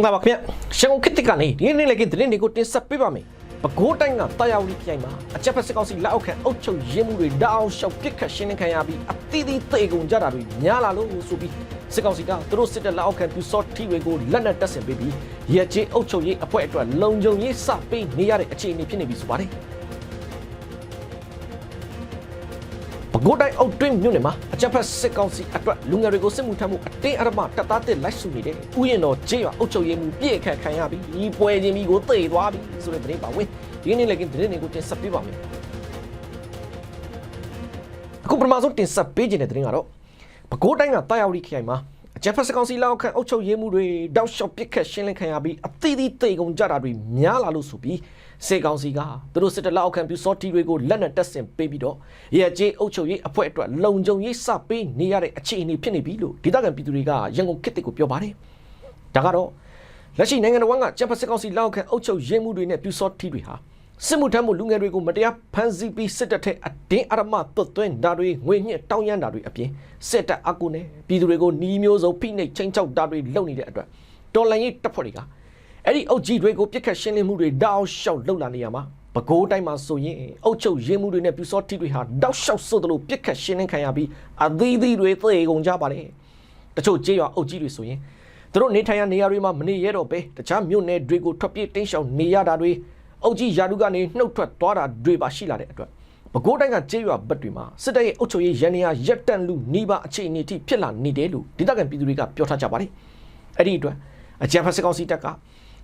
င်္ဂလာပါခင်ဗျရှန်ကုန်ခေတ်တစ်ကနေဒီနေ့လည်းကင်းသတင်းတွေကိုတင်ဆက်ပေးပါမယ်ပဲခူးတိုင်းကတာယာဝတီပြိုင်မှာအချက်ဖက်စစ်ကောင်စီလက်အောက်ခံအုပ်ချုပ်ရေးမှုတွေတောက်လျှောက်ပစ်ခတ်ရှင်းလင်းခံရပြီးအသီးသီးသေကုန်ကြတာတွေများလာလို့ဆိုပြီးစစ်ကောင်စီကသူတို့စစ်တပ်လက်အောက်ခံပြူစော့ထီတွေကိုလက်နက်တပ်ဆင်ပေးပြီးရဲကြီးအုပ်ချုပ်ရေးအဖွဲ့အတွက်လုံခြုံရေးစပေးနေရတဲ့အခြေအနေဖြစ်နေပြီဆိုပါတယ် ပဲခူးတိုင်းအုပ်တွင်းမြို့နယ်မှာအကြမ်းဖက်စစ်ကောင်စီအတွက်လူငယ်တွေကိုစစ်မှုထမ်းမှုအတင်းအဓမ္မတပ်သားတစ်လိုက်စုနေတဲ့ဥယျာဉ်တော်ကျေးရွာအုပ်ချုပ်ရေးမှုပြည့်အခတ်ခံရပြီးဒီပွဲချင်းပြီးကိုတေသွားပြီဆိုတဲ့သတင်းပါဝင်ဒီနေ့လည်းကသတင်းတွေကိုတင်ဆက်ပေးပါမယ်အခုပထမဆုံးတင်ဆက်ပေးခြင်းတဲ့သတင်းကတော့ပဲခူးတိုင်းကတာယာဝတီခရိုင်မှာ အကြမ်းဖက်စစ်ကောင်စီလက်အောက်ခံအုပ်ချုပ်ရေးမှုတွေတောက်လျှောက်ပစ်ခတ်ရှင်းလင်းခံရပြီးအသီးသီးတေကုန်ကြတာတွေများလာလို့ဆိုပြီးစေကောင်စီကသူတို့စစ်တပ်လက်အောက်ခံပြူစောတီတွေကိုလက်နက်တပ်ဆင်ပေးပြီးတော့ရဲကြီးအုပ်ချုပ်ရေးအဖွဲ့အတွက်လုံခြုံရေးစပေးနေရတဲ့အခြေအနေဖြစ်နေပြီလို့ဒေသခံပြည်သူတွေကရန်ကုန်ခေတ်တစ်ကိုပြောပါတယ်ဒါကတော့လက်ရှိနိုင်ငံတော်ကကျန်းဖက်စစ်ကောင်စီလက်အောက်ခံအုပ်ချုပ်ရေးမှုတွေနဲ့ပြူစောတီတွေဟာ စစ်မှုထမ်းမှုလူငယ်တွေကိုမတရားဖမ်းဆီးပြီးစစ်တပ်ထက်အတင်းအဓမ္မသွတ်သွင်းတာတွေငွေညှစ်တောင်းရမ်းတာတွေအပြင်စစ်တပ်အကူနဲ့ပြည်သူတွေကိုနှီးမျိုးစုံဖိနှိပ်ချင်းချောက်တာတွေလုပ်နေတဲ့အတွက်တော်လှန်ရေးတပ်ဖွဲ့တွေကအဲ့ဒီအုပ်ကြီးတွေကိုပြစ်ခတ်ရှင်းလင်းမှုတွေတောက်လျှောက်လုပ်လာနေရမှာပဲခူးတိုင်းမှာဆိုရင်အုပ်ချုပ်ရေးမှုတွေနဲ့ပြူစောတီတွေဟာတောက်လျှောက်ဆိုသလိုပြစ်ခတ်ရှင်းလင်းခံရပြီးအသီးသီးတွေသေကုန်ကြပါတယ်တချို့ကြေးရွာအုပ်ကြီးတွေဆိုရင်သူတို့နေထိုင်ရာနေရာတွေမှာမနေရတော့ပဲတခြားမြို့နယ်တွေကိုထွက်ပြေးတင်းရှောင်နေရတာတွေ အုပ်ကြီးယာတုကနေနှုတ်ထွက်သွားတာတွေပါရှိလာတဲ့အတွက်ပဲခူးတိုင်းကကြေးရွာဘက်တွေမှာစစ်တပ်ရဲ့အုပ်ချုပ်ရေးရန်နေရာရက်တန့်လူနှီးပါအခြေအနေထိဖြစ်လာနေတယ်လို့ဒေသခံပြည်သူတွေကပြောထားကြပါတယ်အဲ့ဒီအတွက်အကြံဖက်စစ်ကောင်စီတပ်က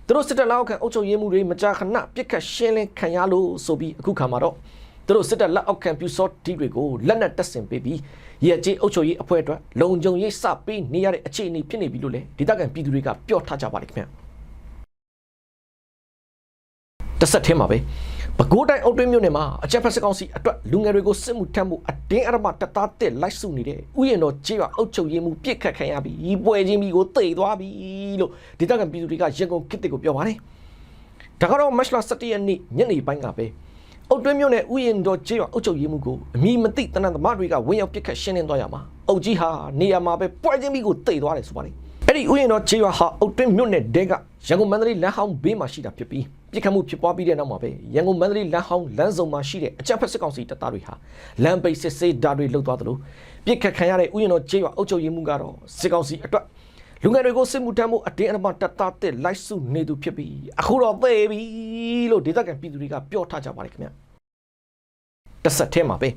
သူတို့စစ်တပ်လက်အောက်ခံအုပ်ချုပ်ရေးမှုတွေမကြာခဏပြစ်ခတ်ရှင်းလင်းခံရလို့ဆိုပြီးအခုခါမှာတော့သူတို့စစ်တပ်လက်အောက်ခံပြူစောတီတွေကိုလက်နက်တပ်ဆင်ပေးပြီးရဲကြီးအုပ်ချုပ်ရေးအဖွဲ့အတွက်လုံခြုံရေးစပေးနေရတဲ့အခြေအနေဖြစ်နေပြီလို့လည်းဒေသခံပြည်သူတွေကပြောထားကြပါတယ်ခင်ဗျ တစ်ဆက်ထဲမှာပဲပဲခူးတိုင်းအုပ်တွင်းမြို့နယ်မှာအကြက်ဖက်စစ်ကောင်စီအတွက်လူငယ်တွေကိုစစ်မှုထမ်းမှုအတင်းအဓမ္မတပ်သားတက်လိုက်စုနေတဲ့ဥယျာဉ်တော်ကျေးရွာအုပ်ချုပ်ရေးမှုပြစ်ခတ်ခံရပြီးဤပွဲချင်းပြီးကိုတိတ်သွားပြီလို့ဒေသခံပြည်သူတွေကရန်ကုန်ခေတ်တစ်ကိုပြောပါတယ်။ဒါကတော့မတ်လ17ရက်နေ့ညနေပိုင်းကပဲအုပ်တွင်းမြို့နယ်ဥယျာဉ်တော်ကျေးရွာအုပ်ချုပ်ရေးမှုကိုအမိမသိတနန်သမားတွေကဝင်ရောက်ပြစ်ခတ်ရှင်းလင်းသွားရမှာအုပ်ကြီးဟာနေရာမှာပဲပွဲချင်းပြီးကိုတိတ်သွားတယ်ဆိုပါတယ်။အဲ့ဒီဥယျာဉ်တော်ကျေးရွာဟာအုပ်တွင်းမြို့နယ်တဲကရန်ကုန်မန္တလေးလမ်းဟောင်းဘေးမှာရှိတာဖြစ်ပြီး ပြစ်ခတ်မှုဖြစ်ပွားပြီးတဲ့နောက်မှာပဲရန်ကုန်မန္တလေးလမ်းဟောင်းလမ်းစုံမှာရှိတဲ့အကြမ်းဖက်စစ်ကောင်စီတပ်သားတွေဟာလမ်းပိတ်စစ်ဆေးဓာတ်တွေလှုပ်သွားသလိုပြစ်ခတ်ခံရတဲ့ဥယျာဉ်တော်ကျေးရွာအုပ်ချုပ်ရေးမှုကတော့စစ်ကောင်စီအတွက်လူငယ်တွေကိုစစ်မှုထမ်းမှုအတင်းအဓမ္မတပ်သားတဲ့လိုက်စုနေသူဖြစ်ပြီးအခုတော့သေပြီလို့ဒေသခံပြည်သူတွေကပြောထားကြပါတယ်ခင်ဗျတစ်ဆက်ထဲမှာပဲ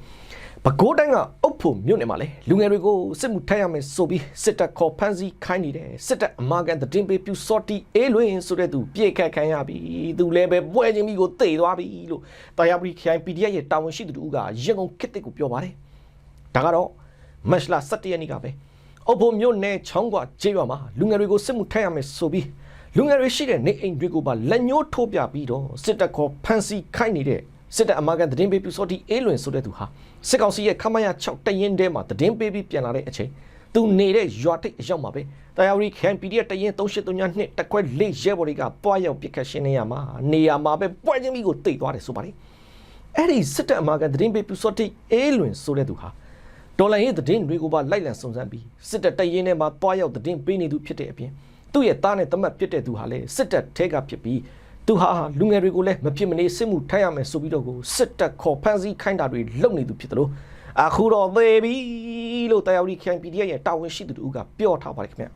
ပဲခူးတိုင်းကအုပ်ဖို့မြို့နယ်မှာလေလူငယ်တွေကိုစစ်မှုထမ်းရမယ်ဆိုပြီးစစ်တပ်ခေါ်ဖမ်းဆီးခိုင်းနေတယ်စစ်တပ်အမာကန်တည်င်းပေးပြူစော်တီအေးလွင်ဆိုတဲ့သူပြေခတ်ခံရပြီသူလည်းပဲပွဲချင်းပြီးကိုတိတ်သွားပြီလို့တာယာပရီခိုင် PDF ရဲ့တာဝန်ရှိသူတို့ကရန်ကုန်ခေတ်တစ်ကိုပြောပါတယ်ဒါကတော့မတ်လ17ရက်နေ့ကပဲအုပ်ဖို့မြို့နယ်ချောင်းကွာကျေးရွာမှာလူငယ်တွေကိုစစ်မှုထမ်းရမယ်ဆိုပြီးလူငယ်တွေရှိတဲ့နေအိမ်တွေကိုပါလက်ညှိုးထိုးပြပြီးတော့စစ်တပ်ခေါ်ဖမ်းဆီးခိုင်းနေတဲ့ စစ်တပ်အမာကန်တည်င်းပေးပြူစော်တီအေးလွင်ဆိုတဲ့သူဟာစစ်ကောင်စီရဲ့ခမရ6တရင်တဲမှာတည်င်းပေးပြီးပြန်လာတဲ့အချိန်သူနေတဲ့ရွာထိပ်အရောက်မှာပဲတာယာဝတီခန် PDF တရင်3832နှစ်တက်ခွဲလေးရဲဘော်တွေကပွားရောက်ပစ်ခတ်ရှင်းနေရမှာနေရာမှာပဲပွဲချင်းပြီးကိုတိတ်သွားတယ်ဆိုပါတယ်အဲ့ဒီစစ်တပ်အမာကန်တည်င်းပေးပြူစော်တီအေးလွင်ဆိုတဲ့သူဟာဒေါ်လာရေးတည်င်းတွေကိုပါလိုက်လံစုံစမ်းပြီးစစ်တပ်တရင်ထဲမှာပွားရောက်တည်င်းပေးနေသူဖြစ်တဲ့အပြင်သူ့ရဲ့သားနဲ့တမတ်ဖြစ်တဲ့သူဟာလည်းစစ်တပ်ထဲကဖြစ်ပြီး သူဟာလူငယ်တွေကိုလည်းမဖြစ်မနေစစ်မှုထမ်းရမယ်ဆိုပြီးတော့ကိုစစ်တပ်ခေါ်ဖမ်းဆီးခိုင်းတာတွေလုပ်နေသူဖြစ်တယ်လို့အခုတော့သေပြီလို့တရားဝင်ခိုင် PDF ရဲ့တာဝန်ရှိသူတို့ကပြောထားပါတယ်ခင်ဗျ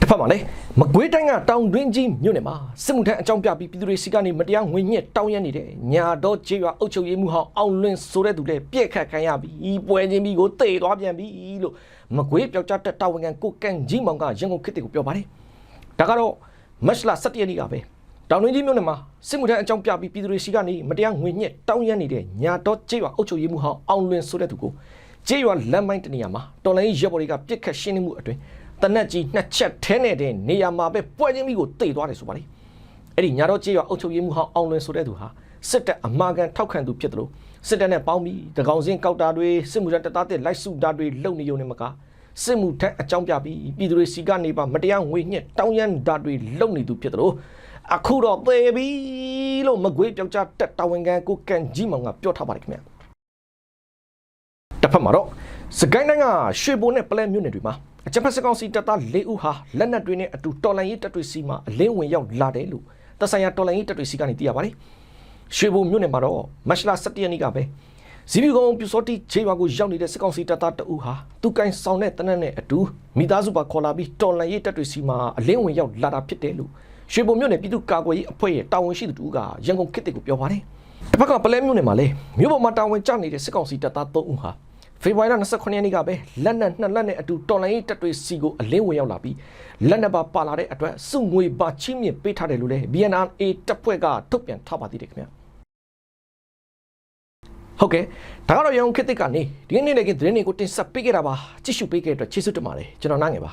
တစ်ဖက်မှာလည်းမကွေးတိုင်းကတောင်တွင်းကြီးမြို့နယ်မှာစစ်မှုထမ်းအကြောင်းပြပြီးပြည်သူတွေစီကနေမတရားငွေညက်တောင်းရနေတဲ့ညာတော့ကျေးရွာအုပ်ချုပ်ရေးမှူးဟောင်းအောင်လွင်ဆိုတဲ့သူလည်းပြက်ခတ်ခံရပြီးပွဲချင်းပြီးကိုတေသွားပြန်ပြီလို့မကွေးပြောက်ကြားတက်တာဝန်ခံကိုကန်ကြီးမောင်ကရန်ကုန်ခေတ်တွေကိုပြောပါတယ် ဒါကတော့မတ်လ17ရက်နေ့ကပဲတောင်တွင်းကြီးမြို့နယ်မှာစစ်မှုထမ်းအကြောင်းပြပြီးပြည်သူတွေစီကနေမတရားငွေညက်တောင်းရနေတဲ့ညာတော့ကျေးရွာအုပ်ချုပ်ရေးမှူးဟောင်းအောင်လွင်ဆိုတဲ့သူကိုကျေးရွာလမ်းမိုင်းတနေရာမှာတော်လိုင်းရဲဘော်တွေကပြစ်ခတ်ရှင်းလင်းမှုအတွင်းတနက်ကြီးနှစ်ချက်ထဲနေတဲ့နေရာမှာပဲပွဲချင်းပြီးကိုတိတ်သွားတယ်ဆိုပါလေအဲ့ဒီညာတော့ကျေးရွာအုပ်ချုပ်ရေးမှူးဟောင်းအောင်လွင်ဆိုတဲ့သူဟာစစ်တပ်အမာကန်ထောက်ခံသူဖြစ်တယ်လို့စစ်တပ်နဲ့ပေါင်းပြီးတကောင်စင်းကောက်တာတွေစစ်မှုထမ်းတပ်သားတဲ့လိုက်စုတာတွေလုပ်နေုံနဲ့မက စစ်မှုထမ်းအကြောင်းပြပြီးပြည်သူတွေစီကနေပါမတရားငွေညှက်တောင်းရမ်းတာတွေလုပ်နေသူဖြစ်တယ်လို့အခုတော့သေပြီလို့မကွေးပြောက်ကြားတက်တာဝန်ခံကိုကန်ကြီးမောင်ကပြောထားပါတယ်ခင်ဗျာတစ်ဖက်မှာတော့စကိုင်းတိုင်းကရွှေဘိုနဲ့ပလဲမြို့နယ်တွေမှာအကြမ်းဖက်စစ်ကောင်စီတပ်သား၄ဦးဟာလက်နက်တွေနဲ့အတူတော်လန်ရေးတပ်တွေစီမှာအလင်းဝင်ရောက်လာတယ်လို့သက်ဆိုင်ရာတော်လန်ရေးတပ်တွေစီကနေသိရပါတယ်ရွှေဘုံမြို့နယ်မှာတော့မတ်လ17ရက်နေ့ကပဲ ဇီဘီကုံပြူစောတိခြေရွာကိုရောက်နေတဲ့စစ်ကောင်စီတပ်သားတအူးဟာသူကင်ဆောင်တဲ့တနက်နဲ့အတူမိသားစုပါခေါ်လာပြီးတော်လန်ရေးတပ်တွေစီမှာအလင်းဝင်ရောက်လာတာဖြစ်တယ်လို့ရွှေဘုံမြို့နယ်ပြည်သူ့ကာကွယ်ရေးအဖွဲ့ရဲ့တာဝန်ရှိသူတူကရန်ကုန်ခေတ်တွေကိုပြောပါတယ်တစ်ဖက်ကပလဲမြို့နယ်မှာလည်းမြို့ပေါ်မှာတာဝန်ကျနေတဲ့စစ်ကောင်စီတပ်သား3ဦးဟာဖေဖော်ဝါရီလ29ရက်နေ့ကပဲလက်နက်နှစ်လက်နဲ့အတူတော်လိုင်းရေးတပ်တွေစီကိုအလင်းဝင်ရောက်လာပြီးလက်နက်ပါပါလာတဲ့အတွက်စုငွေပါချင်းမြင့်ပေးထားတယ်လို့လည်း BNRA တပ်ဖွဲ့ကထုတ်ပြန်ထားပါသေးတယ်ခင်ဗျာ ဟုတ်ကဲ့ဒါကတော့ရန်ကုန်ခေတ်သစ်ကနေဒီနေ့နေ့ကသတင်းတွေကိုတင်ဆက်ပေးခဲ့တာပါကြည့်ရှုပေးခဲ့တဲ့အတွက်ကျေးဇူးတင်ပါတယ်ကျွန်တော်နိုင်ငယ်ပါ